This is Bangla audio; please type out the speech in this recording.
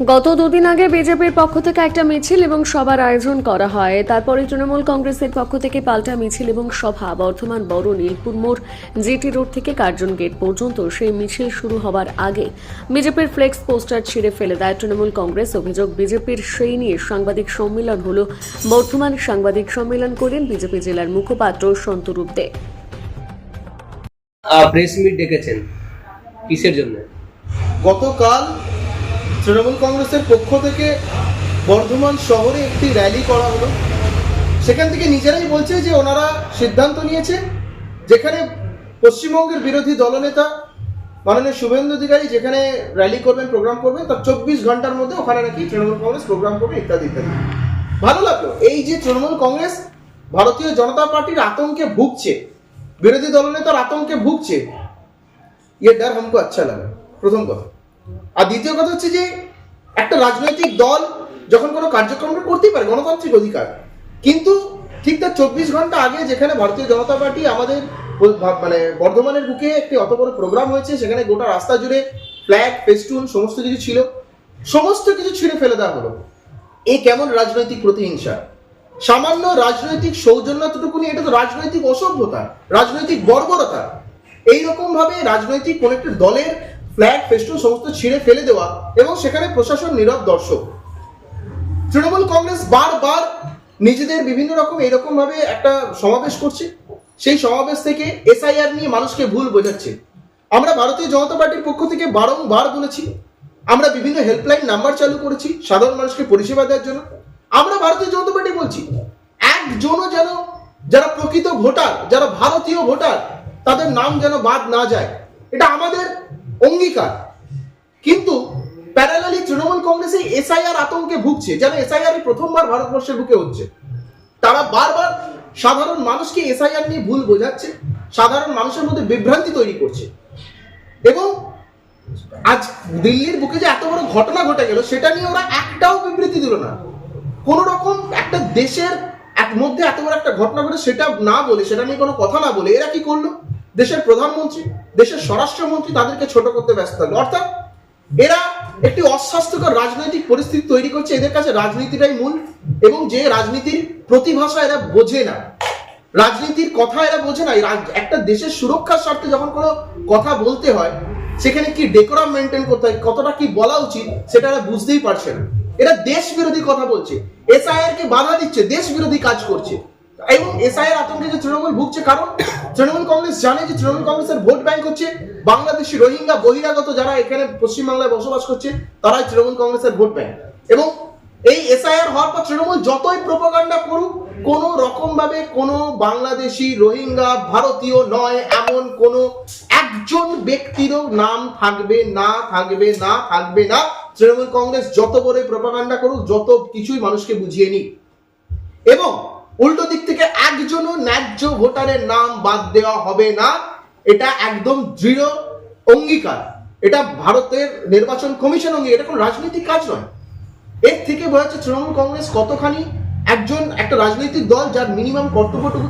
গত দুদিন আগে বিজেপির পক্ষ থেকে একটা মিছিল এবং সভার আয়োজন করা হয়। তারপরে তৃণমূল কংগ্রেসের পক্ষ থেকে পাল্টা মিছিল এবং সভা। বর্ধমান বড় নীলপুর মোড় জিটি রোড থেকে কার্জন গেট পর্যন্ত সেই মিছিল শুরু হবার আগে বিজেপির ফ্লেক্স পোস্টার ছিঁড়ে ফেলে দেয় তৃণমূল কংগ্রেস অভিযোগ। বিজেপির সেই নিয়ে সাংবাদিক সম্মেলন হল। বর্ধমান সাংবাদিক সম্মেলন করেন বিজেপি জেলার মুখপাত্র সন্তরূপ দে। প্রেস মিট ডেকেছেন। কিসের জন্য? গতকাল তৃণমূল কংগ্রেসের পক্ষ থেকে বর্ধমান শহরে একটি র্যালি করা হলো সেখান থেকে নিজেরাই বলছে যে ওনারা সিদ্ধান্ত নিয়েছে যেখানে পশ্চিমবঙ্গের বিরোধী দলনেতা মাননীয় শুভেন্দু অধিকারী যেখানে র্যালি করবেন প্রোগ্রাম করবেন তার চব্বিশ ঘন্টার মধ্যে ওখানে নাকি তৃণমূল কংগ্রেস প্রোগ্রাম করবে ইত্যাদি ইত্যাদি ভালো লাগলো এই যে তৃণমূল কংগ্রেস ভারতীয় জনতা পার্টির আতঙ্কে ভুগছে বিরোধী দলনেতার আতঙ্কে ভুগছে ইয়ে ডার हमको আচ্ছা লাগে প্রথম কথা আর দ্বিতীয় কথা হচ্ছে যে, একটা রাজনৈতিক দল যখন কোনো কার্যক্রম করতেই পারে, গণতান্ত্রিক অধিকার। কিন্তু ঠিক তার চব্বিশ ঘণ্টা আগে যেখানে ভারতীয় জনতা পার্টি আমাদের মানে বর্ধমানের বুকে একটি অত বড় প্রোগ্রাম হয়েছে, সেখানে গোটা রাস্তা জুড়ে ফ্ল্যাগ ফেস্টুন সমস্ত কিছু ছিল। সমস্ত কিছু ছিঁড়ে ফেলে দেওয়া হলো। এ কেমন রাজনৈতিক প্রতিহিংসা? সামান্য রাজনৈতিক সৌজন্যতটুকুনি এটা তো রাজনৈতিক অসভ্যতা, রাজনৈতিক বর্বরতা। এইরকম ভাবে রাজনৈতিক কোন একটা দলের ফ্ল্যাগ ফেস্টুন সমস্ত ছিঁড়ে ফেলে দেওয়া এবং সেখানে প্রশাসন, নীরব দর্শক। তৃণমূল কংগ্রেস বারবার নিজেদের বিভিন্ন রকম এরকম ভাবে একটা সমাবেশ করছে। সেই সমাবেশ থেকে এসআইআর নিয়ে মানুষকে ভুল বোঝাচ্ছে। আমরা ভারতীয় জনতা পার্টির পক্ষ থেকে বারংবার বলেছি, আমরা বিভিন্ন হেল্পলাইন নাম্বার চালু করেছি সাধারণ মানুষকে পরিষেবা দেওয়ার জন্য। আমরা ভারতীয় জনতা পার্টি বলছি, একজনও যেন, যারা প্রকৃত ভোটার, যারা ভারতীয় ভোটার, তাদের নাম যেন বাদ না যায়। এটা আমাদের অঙ্গীকার। কিন্তু প্যারালালি তৃণমূল কংগ্রেস এসআইআর আতঙ্কে ভুগছে, যেন এসআইআর প্রথমবার ভারতবর্ষের বুকে হচ্ছে তারা বারবার সাধারণ মানুষকে এসআইআর নিয়ে ভুল বোঝাচ্ছে, সাধারণ মানুষের মধ্যে বিভ্রান্তি তৈরি করছে। এবং আজ দিল্লির বুকে যে এত বড় ঘটনা ঘটে গেল, সেটা নিয়ে ওরা একটাও বিবৃতি দিল না। কোন রকম একটা দেশের এক মধ্যে এত বড় একটা ঘটনা ঘটে, সেটা না বলে, সেটা নিয়ে কোনো কথা না বলে, এরা কি করল? দেশের প্রধানমন্ত্রী, দেশের স্বরাষ্ট্রমন্ত্রী তাদেরকে ছোট করতে ব্যস্ত থাকল অর্থাৎ এরা একটি অস্বাস্থ্যকর রাজনৈতিক পরিস্থিতি তৈরি করছে। এদের কাছে রাজনীতিটাই মূল এবং যে রাজনীতির প্রতিভাষা এরা বোঝে না। রাজনীতির কথা এরা বোঝে না। একটা দেশের সুরক্ষার স্বার্থে যখন কোনো কথা বলতে হয়, সেখানে কি ডেকোরাম মেনটেন করতে হয়, কতটা কি বলা উচিত, সেটা এরা বুঝতেই পারছে না। এরা দেশ বিরোধী কথা বলছে। এসআইআর কে বাধা দিচ্ছে দেশ বিরোধী কাজ করছে। এবং এসআইআর আতঙ্কে যে তৃণমূল ভুগছে, কারণ তৃণমূল কংগ্রেস জানে যে তৃণমূল কংগ্রেসের ভোট ব্যাংক হচ্ছে বাংলাদেশি রোহিঙ্গা বহিরাগত যারা এখানে পশ্চিমবাংলায় বসবাস করছে, তারাই তৃণমূল কংগ্রেসের ভোট ব্যাংক। এবং এই এসআইআর হওয়ার পর তৃণমূল যতই প্রোপাগান্ডা করুক, কোনো রকম ভাবে কোনো বাংলাদেশি রোহিঙ্গা ভারতীয় নয়, এমন কোনো একজন ব্যক্তিরও নাম থাকবে না থাকবে না থাকবে না। তৃণমূল কংগ্রেস যত বড় প্রোপাগান্ডা করুক, যত কিছুই মানুষকে বুঝিয়ে নিক। এবং উল্টো ন্যায্য ভোটারের নাম বাদ দেওয়া হবে না। এটা একদম দৃঢ় অঙ্গীকার। এটা ভারতের নির্বাচন কমিশন অঙ্গীকার। এটা কোনো রাজনৈতিক কাজ নয়। এর থেকে বোঝা যাচ্ছে তৃণমূল কংগ্রেস কতখানি একজন একটা রাজনৈতিক দল যার মিনিমাম কর্তব্যটুকু